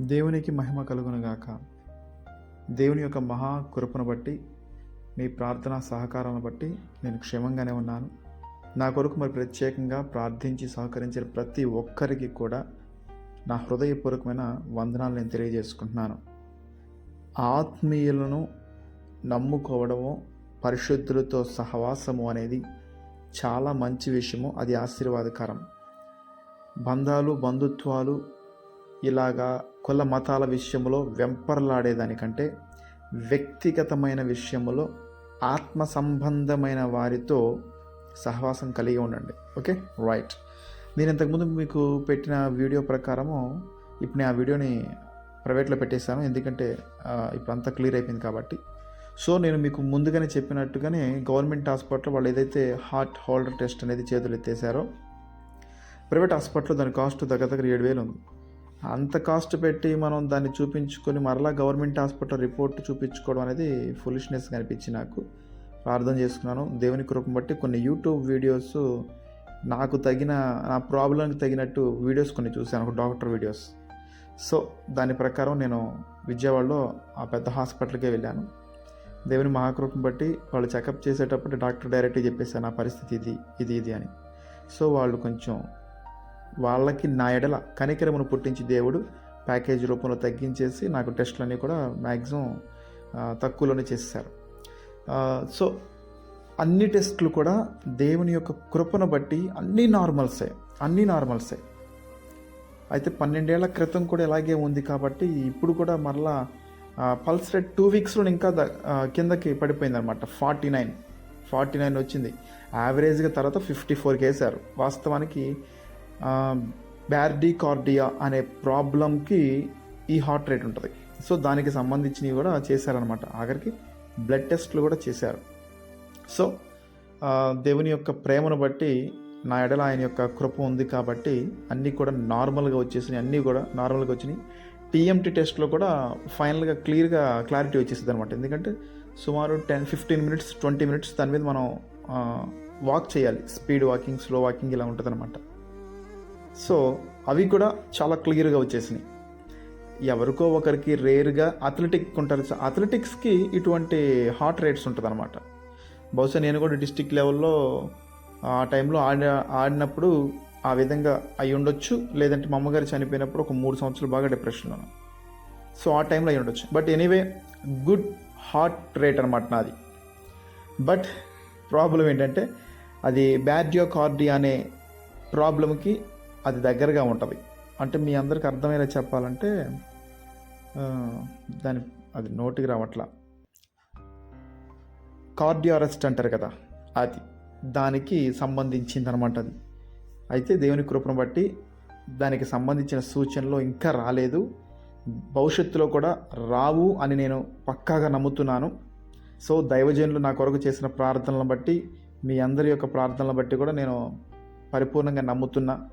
దేవునికి మహిమ కలుగునుగాక దేవుని యొక్క మహా కృపను బట్టి మీ ప్రార్థన సహకారాలను బట్టి నేను క్షేమంగానే ఉన్నాను. నా కొరకు మరి ప్రత్యేకంగా ప్రార్థించి సహకరించిన ప్రతి ఒక్కరికి కూడా నా హృదయపూర్వకమైన వందనాలు నేను తెలియజేసుకుంటున్నాను. ఆత్మీయులను నమ్ముకోవడము పరిశుద్ధులతో సహవాసము అనేది చాలా మంచి విషయము. అది ఆశీర్వాదకరం. బంధాలు బంధుత్వాలు ఇలాగా కుల మతాల విషయంలో వెంపర్లాడేదానికంటే వ్యక్తిగతమైన విషయంలో ఆత్మ సంబంధమైన వారితో సహవాసం కలిగి ఉండండి. ఓకే? రైట్. నేను ఇంతకుముందు మీకు పెట్టిన వీడియో ప్రకారము ఇప్పుడు నేను ఆ వీడియోని ప్రైవేట్లో పెట్టేశాను. ఎందుకంటే ఇప్పుడు అంతా క్లియర్ అయిపోయింది కాబట్టి. సో నేను మీకు ముందుగానే చెప్పినట్టుగానే గవర్నమెంట్ హాస్పిటల్ వాళ్ళు ఏదైతే హార్ట్ హోల్డర్ టెస్ట్ అనేది చేతులు ఎత్తేసారో ప్రైవేట్ హాస్పిటల్లో దాని కాస్ట్ దగ్గర దగ్గర ఏడు వేలు ఉంది. అంత కాస్ట్ పెట్టి మనం దాన్ని చూపించుకొని మరలా గవర్నమెంట్ హాస్పిటల్ రిపోర్ట్ చూపించుకోవడం అనేది ఫులిష్నెస్ అనిపించి నాకు. ప్రార్థన చేసుకున్నాను. దేవుని కృపను బట్టి కొన్ని యూట్యూబ్ వీడియోస్ నాకు తగిన నా ప్రాబ్లంకి తగినట్టు వీడియోస్ కొన్ని చూశాను ఒక డాక్టర్ వీడియోస్. సో దాని ప్రకారం నేను విజయవాడలో ఆ పెద్ద హాస్పిటల్కే వెళ్ళాను. దేవుని మహాకృపను బట్టి వాళ్ళు చెకప్ చేసేటప్పుడు డాక్టర్ డైరెక్ట్గా చెప్పేశారు నా పరిస్థితి ఇది ఇది ఇది అని. సో వాళ్ళు కొంచెం వాళ్ళకి నా ఎడల కనికరమును పుట్టించి దేవుడు ప్యాకేజ్ రూపంలో తగ్గించేసి నాకు టెస్టులన్నీ కూడా మ్యాక్సిమం తక్కువలోనే చేశారు సో అన్ని టెస్ట్లు కూడా దేవుని యొక్క కృపను బట్టి అన్నీ నార్మల్సే అన్నీ నార్మల్సే. అయితే పన్నెండేళ్ళ క్రితం కూడా ఇలాగే ఉంది కాబట్టి ఇప్పుడు కూడా మరలా పల్స్ రేట్ టూ వీక్స్లో ఇంకా కిందకి పడిపోయింది అనమాట ఫార్టీ నైన్ ఫార్టీ నైన్ వచ్చింది. యావరేజ్గా తర్వాత ఫిఫ్టీ ఫోర్కి వేశారు వాస్తవానికి బ్యార్డికార్డియా అనే ప్రాబ్లంకి ఈ హార్ట్ రేట్ ఉంటుంది. సో దానికి సంబంధించినవి కూడా చేశారనమాట ఆఖరికి బ్లడ్ టెస్ట్లు కూడా చేశారు. సో దేవుని యొక్క ప్రేమను బట్టి నా ఎడల ఆయన యొక్క కృప ఉంది కాబట్టి అన్నీ కూడా నార్మల్గా వచ్చేసినాయి. అన్నీ కూడా నార్మల్గా వచ్చినాయి. టీఎంటీ టెస్ట్లో కూడా ఫైనల్గా క్లియర్గా క్లారిటీ వచ్చేసింది అనమాట ఎందుకంటే సుమారు ten fifteen minutes twenty minutes దాని మీద మనం వాక్ చేయాలి. స్పీడ్ వాకింగ్ స్లో వాకింగ్ ఇలా ఉంటుంది సో అవి కూడా చాలా క్లియర్గా వచ్చేసినాయి. ఎవరికో ఒకరికి రేర్గా అథ్లెటిక్ ఉంటారు. అథ్లెటిక్స్కి ఇటువంటి హార్ట్ రేట్స్ ఉంటుంది అనమాట బహుశా నేను కూడా డిస్టిక్ లెవెల్లో ఆ టైంలో ఆడి ఆడినప్పుడు ఆ విధంగా అయి ఉండొచ్చు. లేదంటే మా అమ్మగారు చనిపోయినప్పుడు ఒక మూడు సంవత్సరాలు బాగా డిప్రెషన్లో ఉన్నాను సో ఆ టైంలో అయి ఉండొచ్చు. But anyway good heart rate అనమాట నాది. బట్ ప్రాబ్లం ఏంటంటే అది బ్యాడ్యోకార్డి అనే ప్రాబ్లంకి అది దగ్గరగా ఉంటుంది. అంటే మీ అందరికి అర్థమయ్యేలా చెప్పాలంటే దాని అది నోటికి రావట్లా. కార్డియారెస్ట్ అంటారు కదా అది దానికి సంబంధించింది అనమాట అది. అయితే దేవుని కృపను బట్టి దానికి సంబంధించిన సూచనలు ఇంకా రాలేదు. భవిష్యత్తులో కూడా రావు అని నేను పక్కాగా నమ్ముతున్నాను. సో దైవజనులు నా కొరకు చేసిన ప్రార్థనలను బట్టి మీ అందరి యొక్క ప్రార్థనలను బట్టి కూడా నేను పరిపూర్ణంగా నమ్ముతున్నా.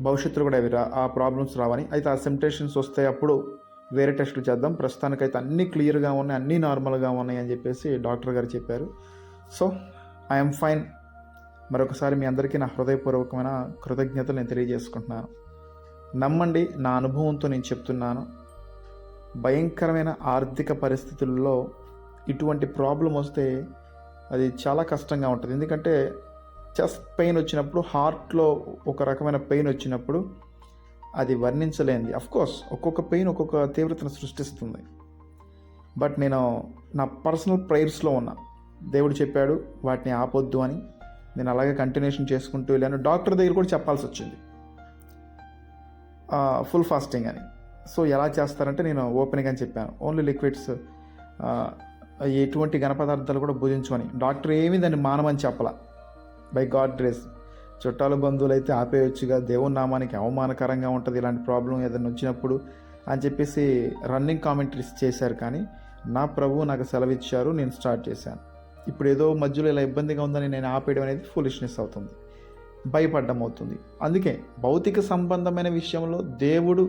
భవిష్యత్తులో కూడా అవి రా ఆ ప్రాబ్లమ్స్ రావని. అయితే ఆ సిమ్టేషన్స్ వస్తే అప్పుడు వేరే టెస్టులు చేద్దాం. ప్రస్తుతానికైతే అన్నీ క్లియర్గా ఉన్నాయి అన్నీ నార్మల్గా ఉన్నాయి అని చెప్పేసి డాక్టర్ గారు చెప్పారు. సో ఐఎమ్ ఫైన్ మరొకసారి మీ అందరికీ నా హృదయపూర్వకమైన కృతజ్ఞతలు నేను తెలియజేసుకుంటున్నాను. నమ్మండి నా అనుభవంతో నేను చెప్తున్నాను. భయంకరమైన ఆర్థిక పరిస్థితుల్లో ఇటువంటి ప్రాబ్లం వస్తే అది చాలా కష్టంగా ఉంటుంది. ఎందుకంటే చెస్ట్ పెయిన్ వచ్చినప్పుడు హార్ట్లో ఒక రకమైన పెయిన్ వచ్చినప్పుడు అది వర్ణించలేనిది. కోర్స్ ఒక్కొక్క పెయిన్ ఒక్కొక్క తీవ్రతను సృష్టిస్తుంది. బట్ నేను నా పర్సనల్ ప్రేయర్స్లో ఉన్నా. దేవుడు చెప్పాడు వాటిని ఆపొద్దు అని. నేను అలాగే కంటిన్యూషన్ చేసుకుంటూ వెళ్ళాను. డాక్టర్ దగ్గర కూడా చెప్పాల్సి వచ్చింది. ఫుల్ ఫాస్టింగ్ అని. సో ఎలా చేస్తారంటే నేను ఓపెన్గా అని చెప్పాను. ఓన్లీ లిక్విడ్స్ ఎటువంటి ఘన పదార్థాలు కూడా భుజించమని డాక్టర్ ఏమీ దాన్ని మానమని చెప్పలా. By God grace. చుట్టాలు బంధువులు అయితే ఆపేయొచ్చుగా. దేవుని నామానికి అవమానకరంగా ఉంటుంది ఇలాంటి ప్రాబ్లం ఏదైనా వచ్చినప్పుడు అని చెప్పేసి రన్నింగ్ కామెంటరీస్ చేశారు కానీ నా ప్రభువు నాకు సెలవిచ్చారు నేను స్టార్ట్ చేశాను. ఇప్పుడు ఏదో మధ్యలో ఇలా ఇబ్బందిగా ఉందని నేను ఆపేయడం అనేది ఫులిష్నెస్ అవుతుంది. భయపడ్డం అవుతుంది. అందుకే భౌతిక సంబంధమైన విషయంలో దేవుడు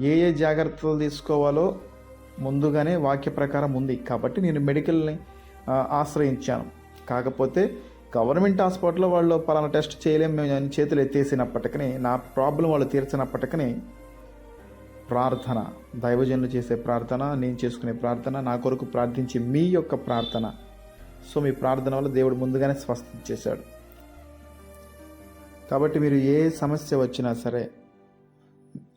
ఏ ఏ జాగ్రత్తలు తీసుకోవాలో ముందుగానే వాక్య ప్రకారం ఉంది. కాబట్టి నేను మెడికల్ని ఆశ్రయించాను. కాకపోతే గవర్నమెంట్ హాస్పిటల్లో వాళ్ళు పలానా టెస్ట్ చేయలేము మేము అని చేతులు ఎత్తేసినప్పటికీ నా ప్రాబ్లం వాళ్ళు తీర్చినప్పటికీ ప్రార్థన దైవజనులు చేసే ప్రార్థన నేను చేసుకునే ప్రార్థన నా కొరకు ప్రార్థించే మీ యొక్క ప్రార్థన. సో మీ ప్రార్థన వల్ల దేవుడు ముందుగానే స్వస్థత చేశాడు. కాబట్టి మీరు ఏ సమస్య వచ్చినా సరే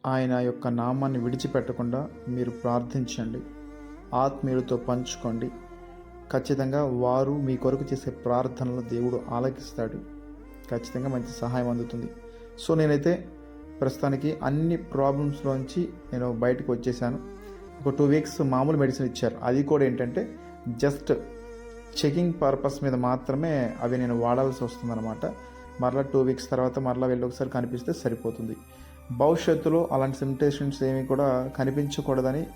ఆయన యొక్క నామాన్ని విడిచిపెట్టకుండా మీరు ప్రార్థించండి. ఆత్మీయులతో పంచుకోండి. ఖచ్చితంగా వారు మీ కొరకు చేసే ప్రార్థనలు దేవుడు ఆలకిస్తాడు. ఖచ్చితంగా మంచి సహాయం అందుతుంది. సో నేనైతే ప్రస్తుతానికి అన్ని ప్రాబ్లమ్స్లోంచి నేను బయటకు వచ్చేసాను. ఒక టూ వీక్స్ మామూలు మెడిసిన్ ఇచ్చారు. అది కూడా ఏంటంటే జస్ట్ చెకింగ్ పర్పస్ మీద మాత్రమే అవి నేను వాడాల్సి వస్తుందన్నమాట. మరలా టూ వీక్స్ తర్వాత మరలా వెళ్ళి ఒకసారి కనిపిస్తే సరిపోతుంది. భవిష్యత్తులో అలాంటి సిమ్టేషన్స్ ఏమి కూడా కనిపించకూడదని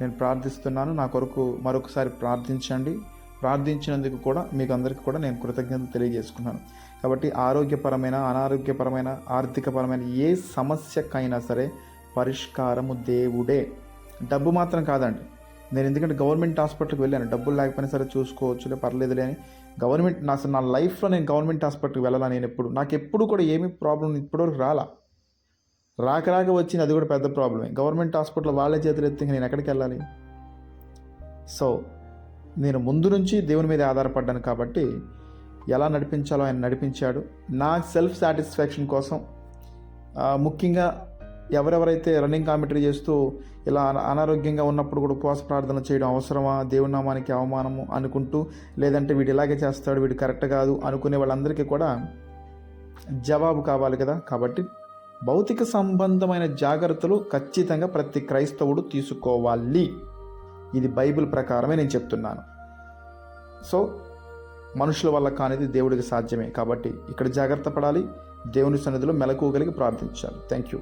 నేను ప్రార్థిస్తున్నాను. నా కొరకు మరొకసారి ప్రార్థించండి. ప్రార్థించినందుకు కూడా మీకు అందరికీ కూడా నేను కృతజ్ఞత తెలియజేసుకున్నాను. కాబట్టి ఆరోగ్యపరమైన అనారోగ్యపరమైన ఆర్థికపరమైన ఏ సమస్యకైనా సరే పరిష్కారము దేవుడే. డబ్బు మాత్రం కాదండి. నేను ఎందుకంటే గవర్నమెంట్ హాస్పిటల్కి వెళ్ళాను. డబ్బులు లేకపోయినా సరే చూసుకోవచ్చులే పర్లేదులే అని. గవర్నమెంట్ నా అసలు నా లైఫ్లో నేను గవర్నమెంట్ హాస్పిటల్కి వెళ్ళాలా నేను ఎప్పుడు? నాకు ఎప్పుడు కూడా ఏమీ ప్రాబ్లం ఇప్పటివరకు రాలా. రాక రాక వచ్చింది అది కూడా పెద్ద ప్రాబ్లమే. గవర్నమెంట్ హాస్పిటల్ వాళ్ళే చేతులు ఎత్తి నేను ఎక్కడికి వెళ్ళాలి? సో నేను ముందు నుంచి దేవుని మీద ఆధారపడ్డాను కాబట్టి ఎలా నడిపించాలో ఆయన నడిపించాడు. నా సెల్ఫ్ సాటిస్ఫాక్షన్ కోసం ముఖ్యంగా ఎవరెవరైతే రన్నింగ్ కామెంటరీ చేస్తూ ఇలా అన- అనారోగ్యంగా ఉన్నప్పుడు కూడా ఉపవాస ప్రార్థన చేయడం అవసరమా దేవుని నామానికి అవమానము అనుకుంటూ లేదంటే వీడు ఇలాగే చేస్తాడు వీడు కరెక్ట్ కాదు అనుకునే వాళ్ళందరికీ కూడా జవాబు కావాలి కదా. కాబట్టి భౌతిక సంబంధమైన జాగ్రత్తలు ఖచ్చితంగా ప్రతి క్రైస్తవుడు తీసుకోవాలి. ఇది బైబిల్ ప్రకారమే నేను చెప్తున్నాను. సో మనుషుల వల్ల కానిది దేవుడికి సాధ్యమే కాబట్టి ఇక్కడ జాగ్రత్త పడాలి. దేవుని సన్నిధిలో మెలకువగలిగి ప్రార్థించాలి. Thank you